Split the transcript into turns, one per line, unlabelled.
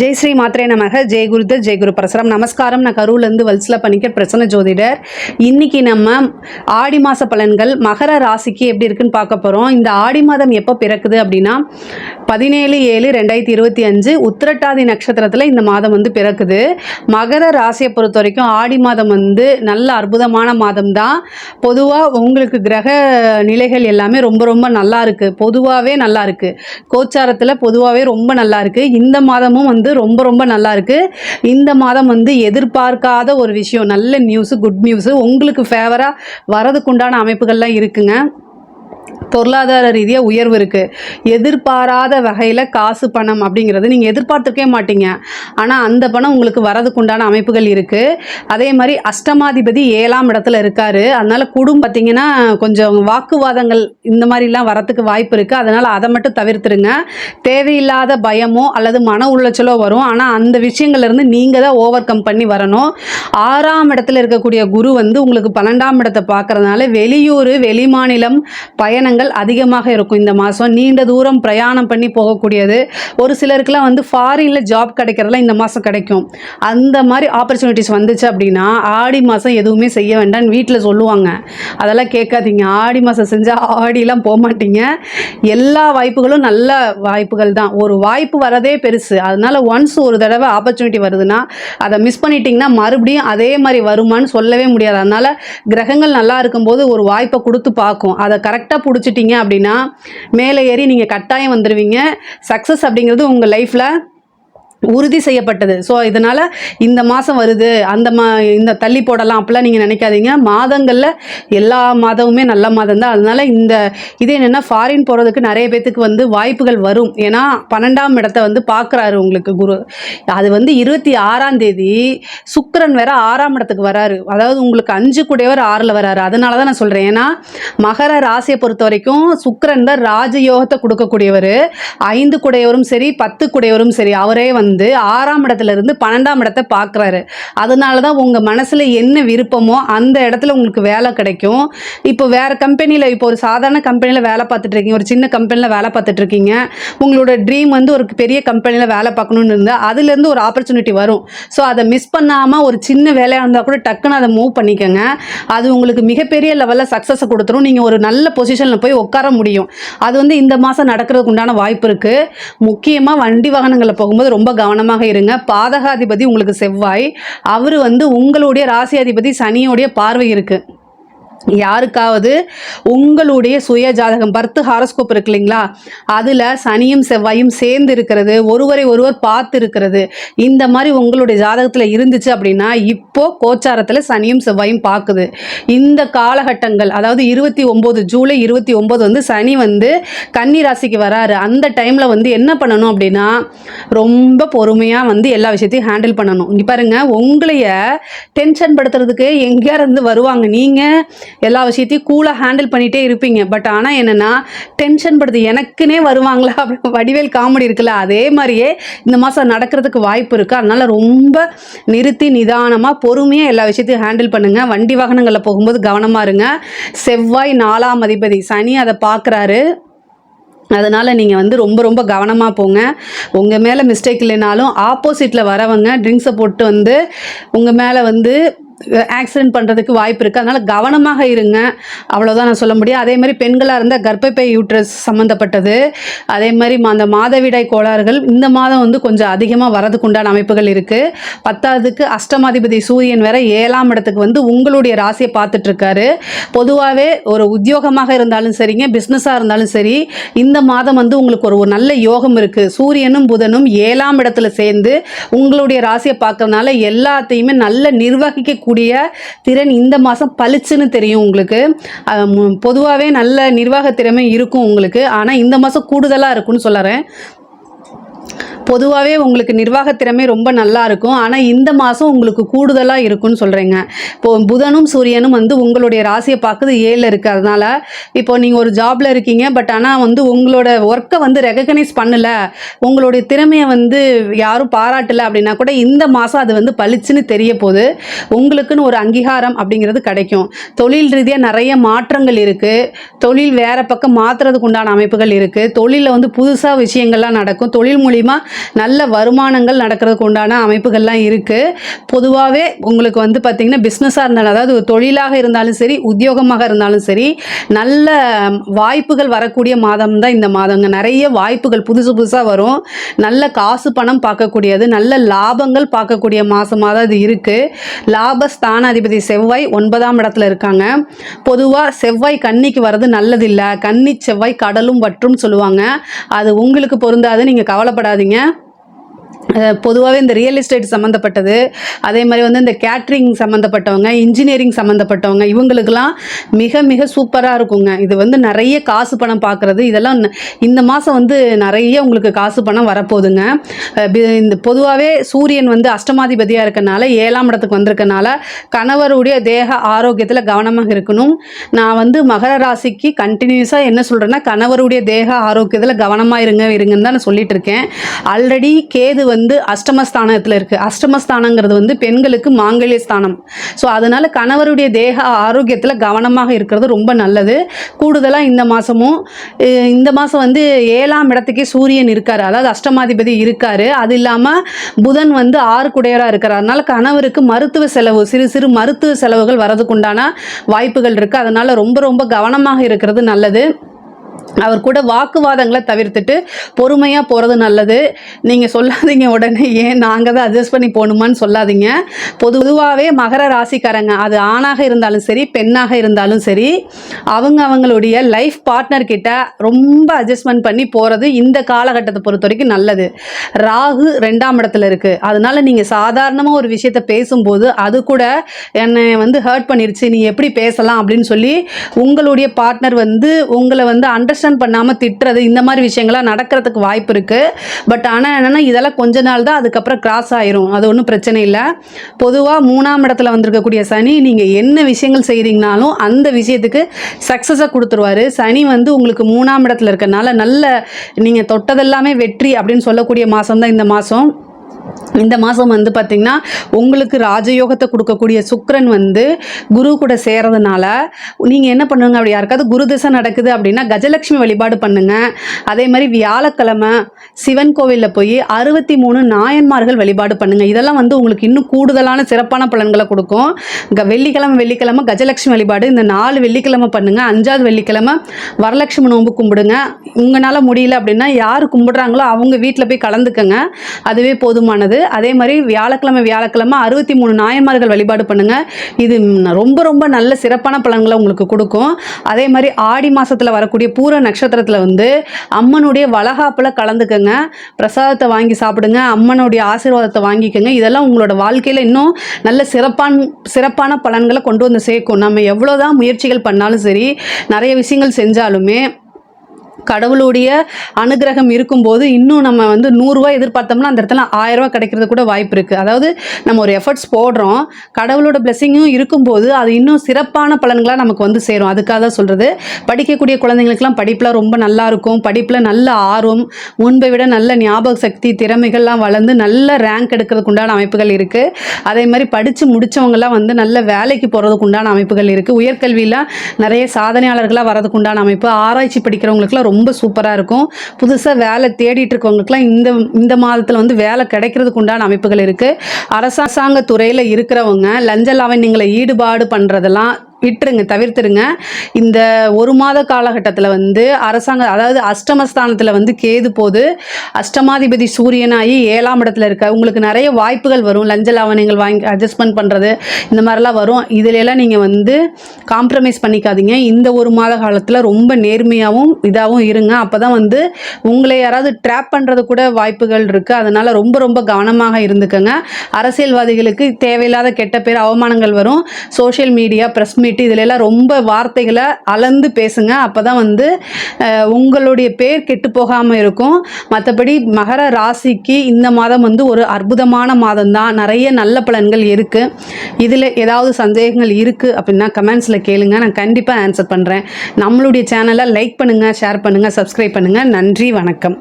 ஜெய் ஸ்ரீ மாத்திரை நமக ஜெய் குருதர் ஜெய் குரு பிரசரம். நமஸ்காரம். நான் கரூர்லேருந்து வல்சில் பண்ணிக்க பிரசன்ன ஜோதிடர். இன்னைக்கு நம்ம ஆடி மாத பலன்கள் மகர ராசிக்கு எப்படி இருக்குன்னு பார்க்க போகிறோம் இந்த ஆடி மாதம் எப்போ பிறக்குது அப்படின்னா பதினேழு ஏழு ரெண்டாயிரத்தி இருபத்தி அஞ்சு உத்திரட்டாதி நட்சத்திரத்தில் இந்த மாதம் வந்து பிறக்குது. மகர ராசியை பொறுத்த வரைக்கும் ஆடி மாதம் வந்து நல்ல அற்புதமான மாதம் தான் பொதுவாக உங்களுக்கு கிரக நிலைகள் எல்லாமே ரொம்ப ரொம்ப நல்லா இருக்குது பொதுவாகவே நல்லா இருக்குது கோச்சாரத்தில் பொதுவாகவே ரொம்ப நல்லா இருக்குது இந்த மாதமும் வந்து ரொம்ப ரொம்ப நல்லா இருக்கு. இந்த மாதம் வந்து எதிர்பார்க்காத ஒரு விஷயம் நல்ல நியூஸு குட் நியூஸு உங்களுக்கு ஃபேவராக வரதுக்குண்டான அமைப்புகள்லாம் இருக்குங்க. பொருளாதார ரீதியாக உயர்வு இருக்குது எதிர்பாராத வகையில் காசு பணம் அப்படிங்கிறது நீங்கள் எதிர்பார்த்துருக்கே மாட்டீங்க. ஆனால் அந்த பணம் உங்களுக்கு வரதுக்குண்டான அமைப்புகள் இருக்குது அதே மாதிரி அஷ்டமாதிபதி ஏழாம் இடத்துல இருக்கார். அதனால் குடும்பம் பார்த்தீங்கன்னா கொஞ்சம் வாக்குவாதங்கள் இந்த மாதிரிலாம் வரத்துக்கு வாய்ப்பு இருக்குது அதனால் அதை மட்டும் தவிர்த்துருங்க. தேவையில்லாத பயமோ அல்லது மன உளைச்சலோ வரும். ஆனால் அந்த விஷயங்கள்லேருந்து நீங்கள் தான் ஓவர் கம் பண்ணி வரணும். ஆறாம் இடத்துல இருக்கக்கூடிய குரு வந்து உங்களுக்கு பன்னெண்டாம் இடத்தை பார்க்குறதுனால வெளியூர் வெளிமாநிலம் பயணங்கள் அதிகமாக இருக்கும். இந்த மாதம் நீண்ட தூரம் பிரயாணம் பண்ணி போகக்கூடியது. ஒரு சிலருக்குலாம் வந்து ஃபாரினில் ஜாப் கிடைக்கிறதுலாம் இந்த மாதம் கிடைக்கும். அந்த மாதிரி ஆப்பர்ச்சுனிட்டிஸ் வந்துச்சு அப்படின்னா ஆடி மாதம் எதுவுமே செய்ய வேண்டாம்னு வீட்டில் சொல்லுவாங்க. அதெல்லாம் கேட்காதீங்க. ஆடி மாதம் செஞ்சால் ஆடிலாம் போக மாட்டீங்க. எல்லா வாய்ப்புகளும் நல்ல வாய்ப்புகள் தான். ஒரு வாய்ப்பு வரதே பெருசு. அதனால ஒன்ஸ் ஒரு தடவை ஆப்பர்ச்சுனிட்டி வருதுன்னா அதை மிஸ் பண்ணிட்டீங்கன்னா மறுபடியும் அதே மாதிரி வருமான்னு சொல்லவே முடியாது. அதனால கிரகங்கள் நல்லா இருக்கும்போது ஒரு வாய்ப்பை கொடுத்து பார்க்கும். அதை கரெக்டாக பிடிச்சிட்டிங்க அப்படின்னா மேலே ஏறி நீங்கள் கட்டாயம் வந்துடுவீங்க சக்ஸஸ் அப்படிங்கிறது உங்கள் லைஃப்பில் உறுதி செய்யப்பட்டது. ஸோ இதனால் இந்த மாதம் வருது. அந்த மா இந்த தள்ளி போடலாம் அப்படிலாம் நீங்கள் நினைக்காதீங்க. மாதங்களில் எல்லா மாதமுமே நல்ல மாதம் தான். அதனால் இந்த இது என்னென்னா ஃபாரின் போகிறதுக்கு நிறைய பேத்துக்கு வந்து வாய்ப்புகள் வரும். ஏன்னா பன்னெண்டாம் இடத்த வந்து பார்க்குறாரு உங்களுக்கு குரு. அது வந்து இருபத்தி ஆறாம் தேதி சுக்கரன் வேற ஆறாம் இடத்துக்கு வராரு. அதாவது உங்களுக்கு அஞ்சு கூடையவர் ஆறில் வராரு. அதனால தான் நான் சொல்கிறேன் ஏன்னா மகர ராசியை பொறுத்த வரைக்கும் சுக்கரன் தான் ராஜயோகத்தை கொடுக்கக்கூடியவர். ஐந்து குடையவரும் சரி பத்து குடையவரும் சரி அவரே வந்து ஆறாம் இடத்துல இருந்து பன்னெண்டாம் இடத்தை பார்க்குறாரு. அதனால தான் உங்கள் மனசில் என்ன விருப்பமோ அந்த இடத்துல உங்களுக்கு வேலை கிடைக்கும். இப்போ வேறு கம்பெனியில் இப்போ ஒரு சாதாரண கம்பெனியில் வேலை பார்த்துட்டு இருக்கீங்க ஒரு சின்ன கம்பெனியில் வேலை பார்த்துட்டு இருக்கீங்க. உங்களோட ட்ரீம் வந்து ஒரு பெரிய கம்பெனியில் வேலை பார்க்கணுன்னு இருந்தால் அதுலேருந்து ஒரு ஆப்பர்ச்சுனிட்டி வரும். ஸோ அதை மிஸ் பண்ணாமல் ஒரு சின்ன வேலையாக இருந்தால் கூட டக்குன்னு அதை மூவ் பண்ணிக்கோங்க. அது உங்களுக்கு மிகப்பெரிய லெவலில் சக்ஸஸை கொடுத்துரும். நீங்கள் ஒரு நல்ல பொசிஷனில் போய் உட்கார முடியும். அது வந்து இந்த மாதம் நடக்கிறதுக்கு உண்டான வாய்ப்பு இருக்குது முக்கியமாக வண்டி வாகனங்களில் போகும்போது ரொம்ப கவனமாக இருங்க. பாதகாதிபதி உங்களுக்கு செவ்வாய். அவர் வந்து உங்களுடைய ராசியாதிபதி சனியோடைய பார்வை இருக்குது யாருக்காவது உங்களுடைய சுய ஜாதகம் பர்த் ஹாரோஸ்கோப் இருக்கு இல்லைங்களா? அதில் சனியும் செவ்வாயும் சேர்ந்து இருக்கிறது ஒருவரை ஒருவர் பார்த்து இருக்கிறது. இந்த மாதிரி உங்களுடைய ஜாதகத்தில் இருந்துச்சு அப்படின்னா இப்போ கோச்சாரத்தில் சனியும் செவ்வாயும் பார்க்குது. இந்த காலகட்டங்கள் அதாவது இருபத்தி ஒம்பது ஜூலை இருபத்தி ஒம்பது வந்து சனி வந்து கன்னி ராசிக்கு வராரு. அந்த டைமில் வந்து என்ன பண்ணணும் அப்படின்னா ரொம்ப பொறுமையாக வந்து எல்லா விஷயத்தையும் ஹேண்டில் பண்ணணும். இங்கே பாருங்கள் உங்களைய டென்ஷன் படுத்துறதுக்கு எங்கேயா இருந்து வருவாங்க? நீங்கள் எல்லா விஷயத்தையும் கூலாக ஹேண்டில் பண்ணிகிட்டே இருப்பீங்க. பட் ஆனால் என்னென்னா டென்ஷன் படுது. எனக்குன்னே வருவாங்களா? அப்படி வடிவேல் காமெடி இருக்குல்ல அதே மாதிரியே இந்த மாதம் நடக்கிறதுக்கு வாய்ப்பு இருக்குது அதனால் ரொம்ப நிறுத்தி நிதானமாக பொறுமையாக எல்லா விஷயத்தையும் ஹேண்டில் பண்ணுங்கள் வண்டி வாகனங்களில் போகும்போது கவனமாக இருங்க. செவ்வாய் நாலாம் அதிபதி சனி அதை பார்க்குறாரு அதனால் நீங்கள் வந்து ரொம்ப ரொம்ப கவனமாக போங்க. உங்கள் மேலே மிஸ்டேக் இல்லைனாலும் ஆப்போசிட்டில் வரவங்க ட்ரிங்க்ஸை போட்டு வந்து உங்கள் மேலே வந்து ஆக்சிடென்ட் பண்ணுறதுக்கு வாய்ப்பு இருக்குது அதனால் கவனமாக இருங்க. அவ்வளோதான் நான் சொல்ல முடியும். அதே மாதிரி பெண்களாக இருந்தால் கர்ப்பப்பை யூட்ரஸ் சம்மந்தப்பட்டது அதே மாதிரி அந்த மாதவிடாய் கோளாறுகள் இந்த மாதம் வந்து கொஞ்சம் அதிகமாக வரதுக்கு உண்டான அமைப்புகள் இருக்குது பத்தாவதுக்கு அஷ்டமாதிபதி சூரியன் வேற ஏழாம் இடத்துக்கு வந்து உங்களுடைய ராசியை பார்த்துட்ருக்காரு. பொதுவாகவே ஒரு உத்தியோகமாக இருந்தாலும் சரிங்க பிஸ்னஸாக இருந்தாலும் சரி இந்த மாதம் வந்து உங்களுக்கு ஒரு ஒரு நல்ல யோகம் இருக்குது சூரியனும் புதனும் ஏழாம் இடத்துல சேர்ந்து உங்களுடைய ராசியை பார்க்கறதுனால எல்லாத்தையுமே நல்ல நிர்வகிக்க கூடிய திறன் இந்த மாதம் பளிச்சுன்னு தெரியும் உங்களுக்கு. பொதுவாகவே நல்ல நிர்வாக திறமை இருக்கும் உங்களுக்கு. ஆனால் இந்த மாதம் கூடுதலாக இருக்கும்னு சொல்லறேன் பொதுவாகவே உங்களுக்கு நிர்வாக திறமை ரொம்ப நல்லா இருக்கும். ஆனால் இந்த மாதம் உங்களுக்கு கூடுதலாக இருக்கும்னு சொல்கிறேங்க இப்போ புதனும் சூரியனும் வந்து உங்களுடைய ராசியை பார்க்குது ஏழில் இருக்குது இப்போ நீங்கள் ஒரு ஜாபில் இருக்கீங்க பட் ஆனால் வந்து உங்களோட ஒர்க்கை வந்து ரெகக்னைஸ் பண்ணல. உங்களுடைய திறமையை வந்து யாரும் பாராட்டலை அப்படின்னா கூட இந்த மாதம் அது வந்து பளிச்சுன்னு தெரிய போகுது. உங்களுக்குன்னு ஒரு அங்கீகாரம் அப்படிங்கிறது கிடைக்கும். தொழில் ரீதியாக நிறைய மாற்றங்கள் இருக்குது தொழில் வேறு பக்கம் மாற்றுறதுக்கு உண்டான அமைப்புகள் இருக்குது தொழிலில் வந்து புதுசாக விஷயங்கள்லாம் நடக்கும். தொழில் மூலிமா நல்ல வருமானங்கள் நடக்கிறதுக்கு உண்டான அமைப்புகள்லாம் இருக்குது பொதுவாகவே உங்களுக்கு வந்து பார்த்திங்கன்னா பிஸ்னஸாக இருந்தாலும் அதாவது ஒரு தொழிலாக இருந்தாலும் சரி உத்தியோகமாக இருந்தாலும் சரி நல்ல வாய்ப்புகள் வரக்கூடிய மாதம் தான் இந்த மாதங்க. நிறைய வாய்ப்புகள் புதுசு புதுசாக வரும். நல்ல காசு பணம் பார்க்கக்கூடியது நல்ல லாபங்கள் பார்க்கக்கூடிய மாதமாக தான் இது இருக்குது லாபஸ்தானாதிபதி செவ்வாய் ஒன்பதாம் இடத்துல இருக்காங்க. பொதுவாக செவ்வாய் கன்னிக்கு வர்றது நல்லதில்லை. கன்னி செவ்வாய் கடலும் வற்றும் சொல்லுவாங்க. அது உங்களுக்கு பொருந்தாது நீங்கள் கவலைப்படாதீங்க. பொதுவாகவே இந்த ரியல் எஸ்டேட் சம்மந்தப்பட்டது அதே மாதிரி வந்து இந்த கேட்ரிங் சம்மந்தப்பட்டவங்க இன்ஜினியரிங் சம்மந்தப்பட்டவங்க இவங்களுக்கெல்லாம் மிக மிக சூப்பராக இருக்குங்க. இது வந்து நிறைய காசு பணம் பார்க்குறது இதெல்லாம் இந்த மாதம் வந்து நிறைய உங்களுக்கு காசு பணம் வரப்போகுதுங்க. இந்த பொதுவாகவே சூரியன் வந்து அஷ்டமாதிபதியாக இருக்கனால ஏழாம் இடத்துக்கு வந்திருக்கனால கணவருடைய தேக ஆரோக்கியத்தில் கவனமாக இருக்கணும். நான் வந்து மகர ராசிக்கு கண்டினியூஸாக என்ன சொல்கிறேன்னா கணவருடைய தேக ஆரோக்கியத்தில் கவனமாக இருங்க இருங்கன்னு தான் நான் சொல்லிட்டு இருக்கேன். ஆல்ரெடி கேது வந்து வந்து அஷ்டமஸ்தானத்தில் இருக்குது அஷ்டமஸ்தானங்கிறது வந்து பெண்களுக்கு மாங்கல்ய ஸ்தானம். ஸோ அதனால் கணவருடைய தேக ஆரோக்கியத்தில் கவனமாக இருக்கிறது ரொம்ப நல்லது. கூடுதலாக இந்த மாதமும் இந்த மாதம் வந்து ஏழாம் இடத்துக்கே சூரியன் இருக்கார். அதாவது அஷ்டமாதிபதி இருக்கார். அது இல்லாமல் புதன் வந்து ஆறு குடையராக இருக்கிறார் அதனால் கணவருக்கு மருத்துவ செலவு சிறு சிறு மருத்துவ செலவுகள் வரதுக்குண்டான வாய்ப்புகள் இருக்குது அதனால் ரொம்ப ரொம்ப கவனமாக இருக்கிறது நல்லது. அவர் கூட வாக்குவாதங்களை தவிர்த்துட்டு பொறுமையாக போகிறது நல்லது. நீங்கள் சொல்லாதீங்க உடனே ஏன் நாங்கள் தான் அட்ஜஸ்ட் பண்ணி போகணுமான்னு சொல்லாதீங்க. பொதுவாகவே மகர ராசிக்காரங்க அது ஆணாக இருந்தாலும் சரி பெண்ணாக இருந்தாலும் சரி அவங்க அவங்களுடைய லைஃப் பார்ட்னர் கிட்ட ரொம்ப அட்ஜஸ்ட்மெண்ட் பண்ணி போகிறது இந்த காலகட்டத்தை பொறுத்த வரைக்கும் நல்லது. ராகு ரெண்டாம் இடத்துல இருக்குது அதனால நீங்கள் சாதாரணமாக ஒரு விஷயத்த பேசும்போது அது கூட என்னை வந்து ஹர்ட் பண்ணிருச்சு நீ எப்படி பேசலாம் அப்படின்னு சொல்லி உங்களுடைய பார்ட்னர் வந்து உங்களை வந்து அண்டர்ஸ்ட் அண்டர்ஸ்டாண்ட் பண்ணாமல் திட்டுறது இந்த மாதிரி விஷயங்கள்லாம் நடக்கிறதுக்கு வாய்ப்பு இருக்குது பட் ஆனால் என்னென்னா இதெல்லாம் கொஞ்ச நாள் தான் அதுக்கப்புறம் கிராஸ் ஆயிரும். அது ஒன்றும் பிரச்சனை இல்லை. பொதுவாக மூணாம் இடத்துல வந்திருக்கக்கூடிய சனி நீங்கள் என்ன விஷயங்கள் செய்கிறீங்கனாலும் அந்த விஷயத்துக்கு சக்ஸஸை கொடுத்துருவாரு. சனி வந்து உங்களுக்கு மூணாம் இடத்துல இருக்கனால நல்ல நீங்கள் தொட்டதெல்லாமே வெற்றி அப்படின்னு சொல்லக்கூடிய மாதம் தான் இந்த மாதம் இந்த மாதம் வந்து பார்த்திங்கன்னா உங்களுக்கு ராஜயோகத்தை கொடுக்கக்கூடிய சுக்கரன் வந்து குரு கூட சேர்றதுனால நீங்கள் என்ன பண்ணுங்க அப்படி யாருக்காவது குரு திசை நடக்குது அப்படின்னா கஜலட்சுமி வழிபாடு பண்ணுங்கள் அதே மாதிரி வியாழக்கிழமை சிவன் கோவிலில் போய் அறுபத்தி மூணு நாயன்மார்கள் வழிபாடு பண்ணுங்கள் இதெல்லாம் வந்து உங்களுக்கு இன்னும் கூடுதலான சிறப்பான பலன்களை கொடுக்கும். க வெள்ளிக்கிழமை வெள்ளிக்கிழமை கஜலட்சுமி வழிபாடு இந்த நாலு வெள்ளிக்கிழமை பண்ணுங்க. அஞ்சாவது வெள்ளிக்கிழமை வரலட்சுமி நோன்பு கும்பிடுங்க. உங்களால் முடியல அப்படின்னா யார் கும்பிடுறாங்களோ அவங்க வீட்டில் போய் கலந்துக்கங்க. அதுவே போதுமான முக்கியமானது. அதே மாதிரி வியாழக்கிழமை வியாழக்கிழமை அறுபத்தி மூணு நாயன்மார்கள் வழிபாடு பண்ணுங்க. இது ரொம்ப ரொம்ப நல்ல சிறப்பான பலன்களை உங்களுக்கு கொடுக்கும். அதே மாதிரி ஆடி மாசத்துல வரக்கூடிய பூர நட்சத்திரத்தில் வந்து அம்மனுடைய வளகாப்பில் கலந்துக்கங்க. பிரசாதத்தை வாங்கி சாப்பிடுங்க. அம்மனுடைய ஆசீர்வாதத்தை வாங்கிக்கோங்க. இதெல்லாம் உங்களோட வாழ்க்கையில் இன்னும் நல்ல சிறப்பான் சிறப்பான பலன்களை கொண்டு வந்து சேர்க்கும். நம்ம எவ்வளோதான் முயற்சிகள் பண்ணாலும் சரி நிறைய விஷயங்கள் செஞ்சாலுமே கடவுளுடைய அனுகிரகம் இருக்கும்போது இன்னும் நம்ம வந்து நூறுரூவா எதிர்பார்த்தோம்னா அந்த இடத்துல ஆயிரரூவா கிடைக்கிறது கூட வாய்ப்பு இருக்குது அதாவது நம்ம ஒரு எஃபர்ட்ஸ் போடுறோம். கடவுளோட பிளெஸிங்கும் இருக்கும்போது அது இன்னும் சிறப்பான பலன்களாக நமக்கு வந்து சேரும். அதுக்காக தான் சொல்கிறது படிக்கக்கூடிய குழந்தைங்களுக்குலாம் படிப்பில் ரொம்ப நல்லா இருக்கும். படிப்பில் நல்ல ஆர்வம் முன்பை விட நல்ல ஞாபக சக்தி திறமைகள்லாம் வளர்ந்து நல்ல ரேங்க் எடுக்கிறதுக்கு உண்டான அமைப்புகள் இருக்குது அதே மாதிரி படித்து முடித்தவங்கலாம் வந்து நல்ல வேலைக்கு போகிறதுக்கு உண்டான அமைப்புகள் இருக்குது உயர்கல்வியெலாம் நிறைய சாதனையாளர்களாக வரதுக்கு உண்டான அமைப்பு. ஆராய்ச்சி படிக்கிறவங்களுக்குலாம் ரொம்ப ரொம்ப சூப்பராக இருக்கும். புதுசாக வேலை தேடிட்டு இருக்கவங்களுக்குலாம் இந்த இந்த மாதத்தில் வந்து வேலை கிடைக்கிறதுக்கு உண்டான அமைப்புகள் இருக்குது அரசாங்க துறையில் இருக்கிறவங்க லஞ்ச லாவண்யங்களை ஈடுபாடு பண்ணுறதெல்லாம் விட்டுருங்க தவிர்த்துருங்க. இந்த ஒரு மாத காலகட்டத்தில் வந்து அரசாங்க அதாவது அஷ்டமஸ்தானத்தில் வந்து கேது போது அஷ்டமாதிபதி சூரியனாகி ஏழாம் இடத்துல இருக்க உங்களுக்கு நிறைய வாய்ப்புகள் வரும். லஞ்ச லாவணங்கள் வாங்கி அட்ஜஸ்ட்மெண்ட் பண்ணுறது இந்த மாதிரிலாம் வரும். இதிலெல்லாம் நீங்கள் வந்து காம்ப்ரமைஸ் பண்ணிக்காதீங்க. இந்த ஒரு மாத காலத்தில் ரொம்ப நேர்மையாகவும் இதாகவும் இருங்க. அப்போ தான் வந்து உங்களை யாராவது ட்ராப் பண்ணுறது கூட வாய்ப்புகள் இருக்குது அதனால் ரொம்ப ரொம்ப கவனமாக இருந்துக்கங்க. அரசியல்வாதிகளுக்கு தேவையில்லாத கெட்ட பேர் அவமானங்கள் வரும். சோஷியல் மீடியா ப்ரெஸ் மீட் இதில் எல்லாம் ரொம்ப வார்த்தைகளை அளந்து பேசுங்க. அப்போ தான் வந்து உங்களுடைய பேர் கெட்டு போகாமல் இருக்கும். மற்றபடி மகர ராசிக்கு இந்த மாதம் வந்து ஒரு அற்புதமான மாதம் தான் நிறைய நல்ல பலன்கள் இருக்குது இதில் ஏதாவது சந்தேகங்கள் இருக்குது அப்படின்னா கமெண்ட்ஸில் கேளுங்க. நான் கண்டிப்பாக ஆன்சர் பண்ணுறேன் நம்மளுடைய சேனலை லைக் பண்ணுங்கள் ஷேர் பண்ணுங்கள் சப்ஸ்கிரைப் பண்ணுங்கள் நன்றி வணக்கம்.